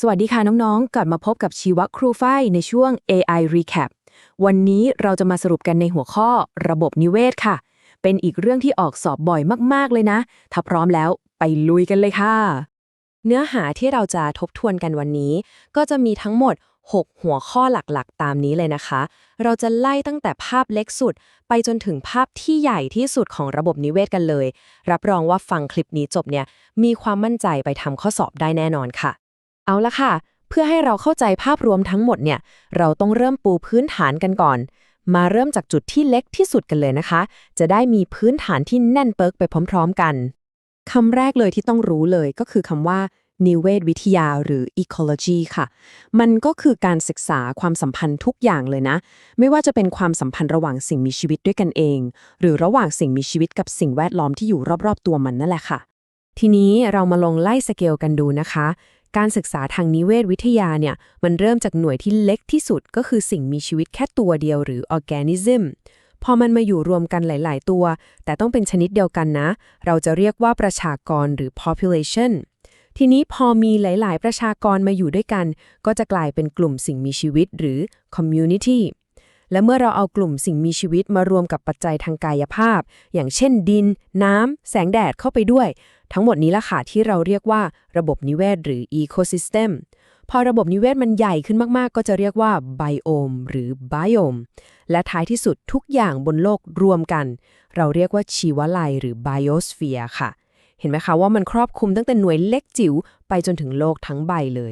สวัสดีค่ะน้องๆ กลับมาพบกับชีวะครูฝ้ายในช่วง AI Recap วันนี้เราจะมาสรุปกันในหัวข้อ ระบบนิเวศค่ะ เป็นอีกเรื่องที่ออกสอบบ่อยมากๆเลยนะ ถ้าพร้อมแล้วไปลุยกันเลยค่ะ เนื้อหาที่เราจะทบทวนกันวันนี้ ก็จะมีทั้งหมด 6 หัวข้อหลักๆ ตามนี้เลยนะคะ เราจะไล่ตั้งแต่ภาพเล็กสุด ไปจนถึงภาพที่ใหญ่ที่สุดของระบบนิเวศกันเลย รับรองว่าฟังคลิปนี้จบเนี่ยมีความมั่นใจไปทำข้อสอบได้แน่นอนค่ะ เอาละค่ะ เพื่อให้เราเข้าใจภาพรวมทั้งหมดเนี่ย เราต้องเริ่มปูพื้นฐานกันก่อน มาเริ่มจากจุดที่เล็กที่สุดกันเลยนะคะ จะได้มีพื้นฐานที่แน่นเปิกไปพร้อม ๆ กันคำแรกเลยที่ต้องรู้เลยก็คือคำว่านิเวศวิทยาหรือ ecology ค่ะ มันก็คือการศึกษาความสัมพันธ์ทุกอย่างเลยนะ ไม่ว่าจะเป็นความสัมพันธ์ระหว่างสิ่งมีชีวิตด้วยกันเอง หรือระหว่างสิ่งมีชีวิตกับสิ่งแวดล้อมที่อยู่รอบๆตัวมันนั่นแหละค่ะ ทีนี้เรามาลงไล่สเกลกันดูนะคะ การศึกษาทางนิเวศวิทยาเนี่ยมันเริ่มจากหน่วยที่เล็กที่สุดก็คือสิ่งมีชีวิตแค่ตัวเดียวหรือ organism พอมันมาอยู่รวมกันหลาย ๆ ตัว แต่ต้องเป็นชนิดเดียวกันนะ เราจะเรียกว่าประชากรหรือ population ทีนี้พอมีหลาย ๆ ประชากรมาอยู่ด้วยกัน ก็จะกลายเป็นกลุ่มสิ่งมีชีวิตหรือ community และเมื่อเราเอากลุ่มสิ่งมีชีวิตมารวมกับปัจจัยทางกายภาพ อย่างเช่นดิน น้ำ แสงแดดเข้าไปด้วย ทั้งหมดนี้ละค่ะที่เราเรียกว่าระบบนิเวศหรือ ecosystem พอระบบนิเวศมันใหญ่ขึ้นมาก ๆ ก็จะเรียกว่า biome หรือ biome และท้ายที่สุดทุกอย่างบนโลกรวมกัน เราเรียกว่าชีวไลยหรือ biosphere ค่ะ เห็นไหมคะว่ามันครอบคลุมตั้งแต่หน่วยเล็กจิ๋วไปจนถึงโลกทั้งใบเลย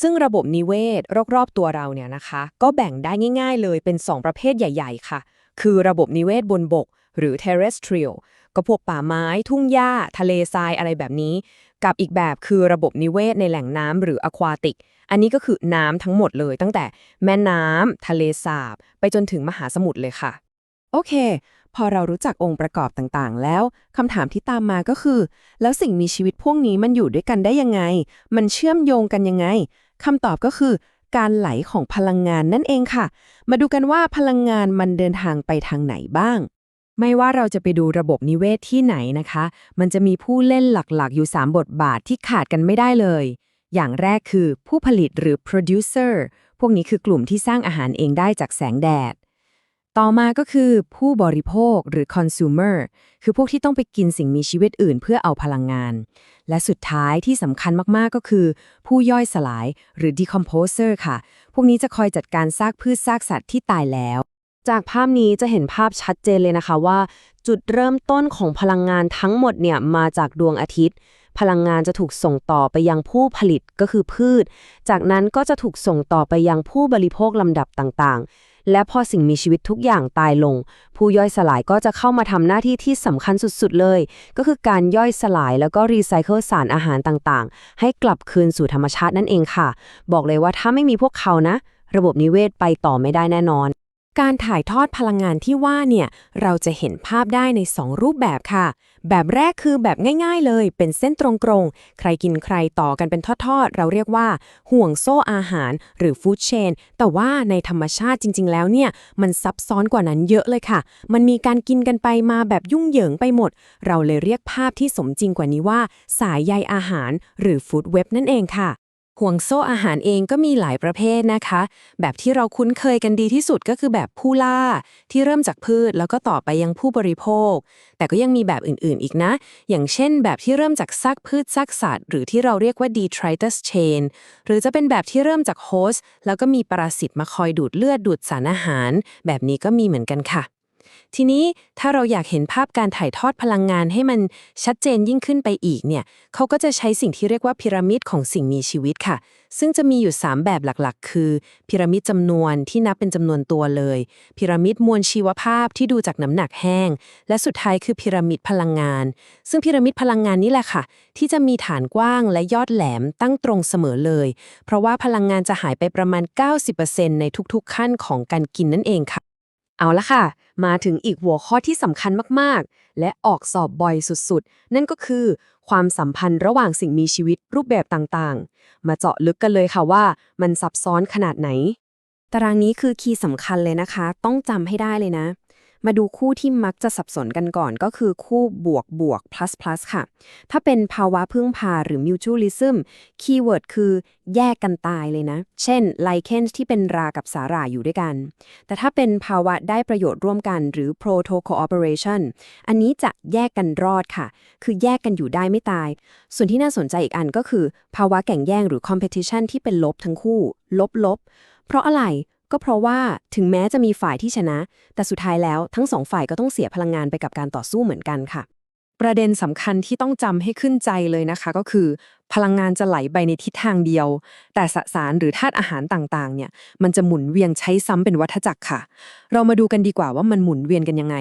ซึ่งระบบนิเวศรอบ ๆ ตัวเราเนี่ยนะคะ ก็แบ่งได้ง่าย ๆ เลยเป็น 2 ประเภทใหญ่ ๆ ค่ะ คือระบบนิเวศบนบก หรือ terrestrial ก็พวกป่าไม้ ทุ่งหญ้า ทะเลทรายอะไรแบบนี้ กับอีกแบบคือระบบนิเวศในแหล่งน้ำหรือ aquatic อันนี้ก็คือน้ำทั้งหมดเลย ตั้งแต่แม่น้ำทะเลสาบ ไปจนถึงมหาสมุทรเลยค่ะ โอเค พอเรารู้จักองค์ประกอบต่างๆ แล้วคำถามที่ตามมาก็คือ แล้วสิ่งมีชีวิตพวกนี้มันอยู่ด้วยกันได้ยังไง มันเชื่อมโยงกันยังไงคำตอบก็คือการไหลของพลังงานนั่นเองค่ะ มาดูกันว่าพลังงานมันเดินทางไปทางไหนบ้าง ไม่ว่าเราจะไปดูระบบนิเวศที่ไหนนะคะ มันจะมีผู้เล่นหลักๆ อยู่ 3 บทบาทที่ขาดกันไม่ได้เลย อย่างแรกคือผู้ผลิตหรือ producer พวกนี้คือกลุ่มที่สร้างอาหารเองได้จากแสงแดด ต่อมาก็คือผู้บริโภคหรือ consumer คือพวกที่ต้องไปกินสิ่งมีชีวิตอื่นเพื่อเอาพลังงาน และสุดท้ายที่สำคัญมากๆก็คือ ผู้ย่อยสลายหรือ decomposer ค่ะ พวกนี้จะคอยจัดการซากพืชซากสัตว์ที่ตายแล้ว จากภาพนี้จะเห็นภาพชัดเจนเลยนะคะว่า จุดเริ่มต้นของพลังงานทั้งหมดเนี่ยมาจากดวงอาทิตย์ พลังงานจะถูกส่งต่อไปยังผู้ผลิตก็คือพืช จากนั้นก็จะถูกส่งต่อไปยังผู้บริโภคลำดับต่างๆ และพอสิ่งมีชีวิตทุกอย่างตายลง ผู้ย่อยสลายก็จะเข้ามาทำหน้าที่ที่สำคัญสุดๆเลย ก็คือการย่อยสลายแล้วก็รีไซเคิลสารอาหารต่างๆ ให้กลับคืนสู่ธรรมชาตินั่นเองค่ะ บอกเลยว่าถ้าไม่มีพวกเขานะ ระบบนิเวศไปต่อไม่ได้แน่นอน การถ่ายทอดพลังงานที่ว่าเนี่ย เราจะเห็นภาพได้ใน 2 รูปแบบค่ะ แบบแรกคือแบบง่ายๆเลย เป็นเส้นตรงๆ ใครกินใครต่อกันเป็นทอดๆ เราเรียกว่า ห่วงโซ่อาหารหรือฟู้ดเชน แต่ว่าในธรรมชาติจริงๆ แล้วเนี่ย มันซับซ้อนกว่านั้นเยอะเลยค่ะ มันมีการกินกันไปมาแบบยุ่งเหยิงไปหมด เราเลยเรียกภาพที่สมจริงกว่านี้ว่า สายใยอาหาร หรือฟู้ดเว็บนั่นเองค่ะ ห่วงโซ่อาหารเองก็มีหลายประเภทนะคะ แบบที่เราคุ้นเคยกันดีที่สุดก็คือแบบผู้ล่า ที่เริ่มจากพืชแล้วก็ต่อไปยังผู้บริโภค แต่ก็ยังมีแบบอื่นๆอีกนะ อย่างเช่น แบบที่เริ่มจากซากพืชซากสัตว์ หรือที่เราเรียกว่า detritus chain หรือจะเป็นแบบที่เริ่มจากโฮสต์แล้วก็มีปรสิตมาคอยดูดเลือดดูดสารอาหาร แบบนี้ก็มีเหมือนกันค่ะ ทีนี้ถ้าเราอยากเห็นภาพการถ่ายทอดพลังงานให้มันชัดเจนยิ่งขึ้นไปอีกเนี่ยเขาก็จะใช้สิ่งที่เรียกว่าพีระมิดของสิ่งมีชีวิตค่ะ ซึ่งจะมีอยู่ 3 แบบหลักๆ คือพีระมิดจำนวนที่นับเป็นจำนวนตัวเลยพีระมิดมวลชีวภาพที่ดูจากน้ำหนักแห้ง และสุดท้ายคือพีระมิดพลังงาน ซึ่งพีระมิดพลังงานนี่แหละค่ะ ที่จะมีฐานกว้างและยอดแหลมตั้งตรงเสมอเลย เพราะว่าพลังงานจะหายไปประมาณ 90%ในทุกๆขั้นของการกินนั่นเองค่ะ เอาละค่ะ มาถึงอีกหัวข้อที่สำคัญมากๆ และออกสอบบ่อยสุดๆ นั่นก็คือ ความสัมพันธ์ระหว่างสิ่งมีชีวิตรูปแบบต่างๆ มาเจาะลึกกันเลยค่ะว่า มันซับซ้อนขนาดไหน ตารางนี้คือคีย์สำคัญเลยนะคะ ต้องจำให้ได้เลยนะ มาดูคู่ที่มักจะสับสนกันก่อนก็คือคู่บวกบวก plus plus ค่ะ ถ้าเป็นภาวะพึ่งพาหรือ mutualism คีย์เวิร์ดคือแยกกันตายเลยนะ เช่น lichen ที่เป็นรากับสาหร่ายอยู่ด้วยกัน แต่ถ้าเป็นภาวะได้ประโยชน์ร่วมกันหรือ proto cooperation อันนี้จะแยกกันรอดค่ะ คือแยกกันอยู่ได้ไม่ตาย ส่วนที่น่าสนใจอีกอันก็คือ ภาวะแข่งแย่งหรือ competition ที่เป็นลบทั้งคู่ ลบลบเพราะอะไร ก็เพราะว่าถึงแม้จะมีฝ่ายที่ชนะ แต่สุดท้ายแล้วทั้งสองฝ่ายก็ต้องเสียพลังงานไปกับการต่อสู้เหมือนกันค่ะ ประเด็นสำคัญที่ต้องจำให้ขึ้นใจเลยนะคะ ก็คือ พลังงานจะไหลไปในทิศทางเดียว แต่สสารหรือธาตุอาหารต่างๆ เนี่ย มันจะหมุนเวียนใช้ซ้ำเป็นวัฏจักรค่ะ เรามาดูกันดีกว่าว่ามันหมุนเวียนกันยังไง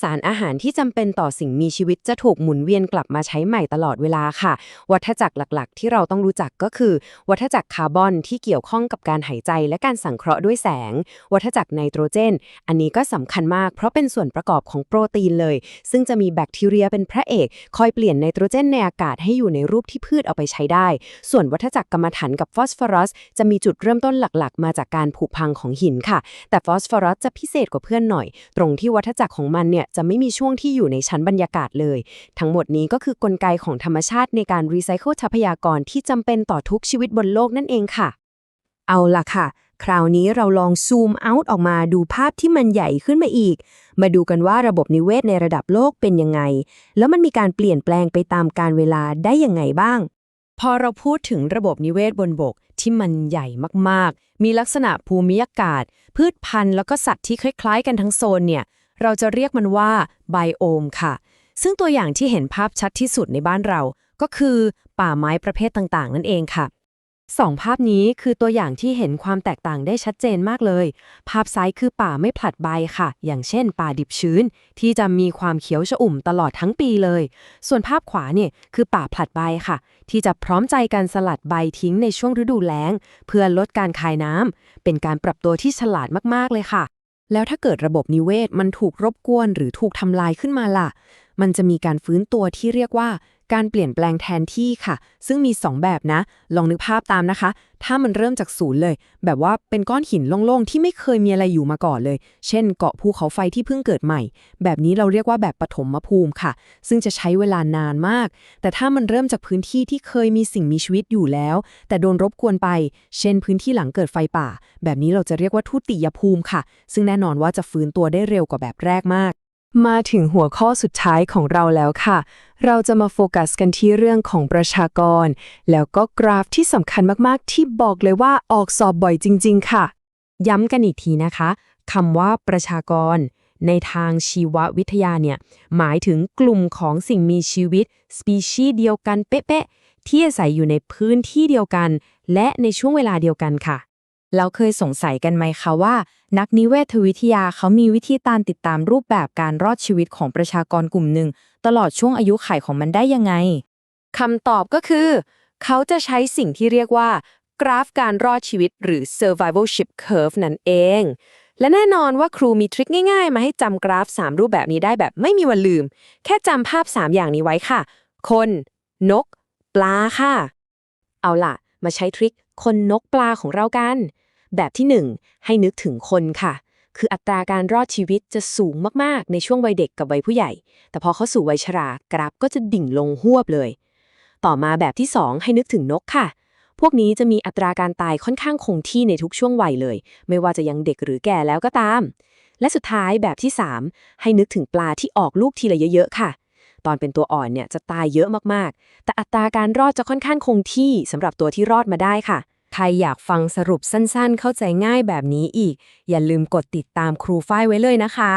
สารอาหารที่จำเป็นต่อสิ่งมีชีวิตจะถูกหมุนเวียนกลับมาใช้ใหม่ตลอดเวลาค่ะ วัฏจักรหลักๆ ที่เราต้องรู้จักก็คือ วัฏจักรคาร์บอนที่เกี่ยวข้องกับการหายใจและการสังเคราะห์ด้วยแสง วัฏจักรไนโตรเจน อันนี้ก็สำคัญมากเพราะเป็นส่วนประกอบของโปรตีนเลย ซึ่งจะมีแบคทีเรียเป็นพระเอก คอยเปลี่ยนไนโตรเจนในอากาศให้อยู่ในรูปที่พืชเอาไปใช้ได้ ส่วนวัฏจักรกรรมฐานกับฟอสฟอรัส จะมีจุดเริ่มต้นหลักๆ มาจากการผุพังของหินค่ะ แต่ฟอสฟอรัสจะพิเศษกว่าเพื่อนหน่อย ตรงที่วัฏจักรของมันเนี่ยจะไม่มีช่วงที่อยู่ในชั้นบรรยากาศเลย ทั้งหมดนี้ก็คือกลไกของธรรมชาติในการรีไซเคิลทรัพยากรที่จำเป็นต่อทุกชีวิตบนโลกนั่นเองค่ะ เอาล่ะค่ะ คราวนี้เราลองซูมเอาต์ออกมาดูภาพที่มันใหญ่ขึ้นมาอีก มาดูกันว่าระบบนิเวศในระดับโลกเป็นยังไง แล้วมันมีการเปลี่ยนแปลงไปตามการเวลาได้ยังไงบ้าง พอเราพูดถึงระบบนิเวศบนบกที่มันใหญ่มากๆ มีลักษณะภูมิอากาศ พืชพันธุ์แล้วก็สัตว์ที่คล้าย ๆ กันทั้งโซนเนี่ย เราจะเรียกมันว่าไบโอมค่ะ ซึ่งตัวอย่างที่เห็นภาพชัดที่สุดในบ้านเรา ก็คือป่าไม้ประเภทต่างๆ นั่นเองค่ะสองภาพนี้คือตัวอย่างที่เห็นความแตกต่างได้ชัดเจนมากเลย ภาพซ้ายคือป่าไม่ผลัดใบค่ะ อย่างเช่น ป่าดิบชื้น ที่จะมีความเขียวชอุ่มตลอดทั้งปีเลย ส่วนภาพขวาเนี่ยคือป่าผลัดใบค่ะ ที่จะพร้อมใจกันสลัดใบทิ้งในช่วงฤดูแล้ง เพื่อลดการคายน้ำเป็นการปรับตัวที่ฉลาดมากๆเลยค่ะ แล้วถ้าเกิดระบบนิเวศมันถูกรบกวนหรือถูกทำลายขึ้นมาล่ะ มันจะมีการฟื้นตัวที่เรียกว่า การเปลี่ยนแปลงแทนที่ค่ะ ซึ่งมี 2 แบบนะ ลองนึกภาพตามนะคะ ถ้ามันเริ่มจากศูนย์เลย แบบว่าเป็นก้อนหินโล่งๆ ที่ไม่เคยมีอะไรอยู่มาก่อนเลย เช่น เกาะภูเขาไฟที่เพิ่งเกิดใหม่ แบบนี้เราเรียกว่าแบบปฐมภูมิค่ะ ซึ่งจะใช้เวลานานมาก แต่ถ้ามันเริ่มจากพื้นที่ที่เคยมีสิ่งมีชีวิตอยู่แล้ว แต่โดนรบกวนไป เช่น พื้นที่หลังเกิดไฟป่า แบบนี้เราจะเรียกว่าทุติยภูมิค่ะ ซึ่งแน่นอนว่าจะฟื้นตัวได้เร็วกว่าแบบแรกมาก มาถึงหัวข้อสุดท้ายของเราแล้วค่ะ เราจะมาโฟกัสกันที่เรื่องของประชากร แล้วก็กราฟที่สำคัญมากๆ ที่บอกเลยว่าออกสอบบ่อยจริง ๆ ค่ะ ย้ำกันอีกทีนะคะคำว่าประชากร ในทางชีววิทยาเนี่ย หมายถึงกลุ่มของสิ่งมีชีวิต สปีชีส์เดียวกันเป๊ะๆที่อาศัยอยู่ในพื้นที่เดียวกัน และในช่วงเวลาเดียวกันค่ะ เราเคยสงสัยกันไหมคะว่า นักนิเวศวิทยาเขามีวิธีการติดตามรูปแบบการรอดชีวิตของประชากรกลุ่มหนึ่ง ตลอดช่วงอายุขัยของมันได้ยังไงคำตอบก็คือ เขาจะใช้สิ่งที่เรียกว่า กราฟการรอดชีวิตหรือ survivalship curve นั่นเอง และแน่นอนว่าครูมีทริคง่ายๆ มาให้จำกราฟ 3 รูปแบบนี้ได้แบบไม่มีวันลืม แค่จำภาพ 3 อย่างนี้ไว้ค่ะ คน นก ปลาค่ะ เอาล่ะ มาใช้ทริคคนนกปลาของเรากัน แบบที่ 1 ให้นึกถึงคนค่ะ คืออัตราการรอดชีวิตจะสูงมากๆ ในช่วงวัยเด็กกับวัยผู้ใหญ่ แต่พอเข้าสู่วัยชรากราฟก็จะดิ่งลงหวบเลย ต่อมาแบบที่ 2 ให้นึกถึงนกค่ะ พวกนี้จะมีอัตราการตายค่อนข้างคงที่ในทุกช่วงวัยเลย ไม่ว่าจะยังเด็กหรือแก่แล้วก็ตาม และสุดท้ายแบบที่ 3 ให้นึกถึงปลาที่ออกลูกทีละเยอะๆค่ะตอนเป็นตัวอ่อนเนี่ยจะตายเยอะมากๆ แต่อัตราการรอดจะค่อนข้างคงที่สำหรับตัวที่รอดมาได้ค่ะ ใครอยากฟังสรุปสั้นๆ เข้าใจง่ายแบบนี้อีก อย่าลืมกดติดตามครูฝ้ายไว้เลยนะคะ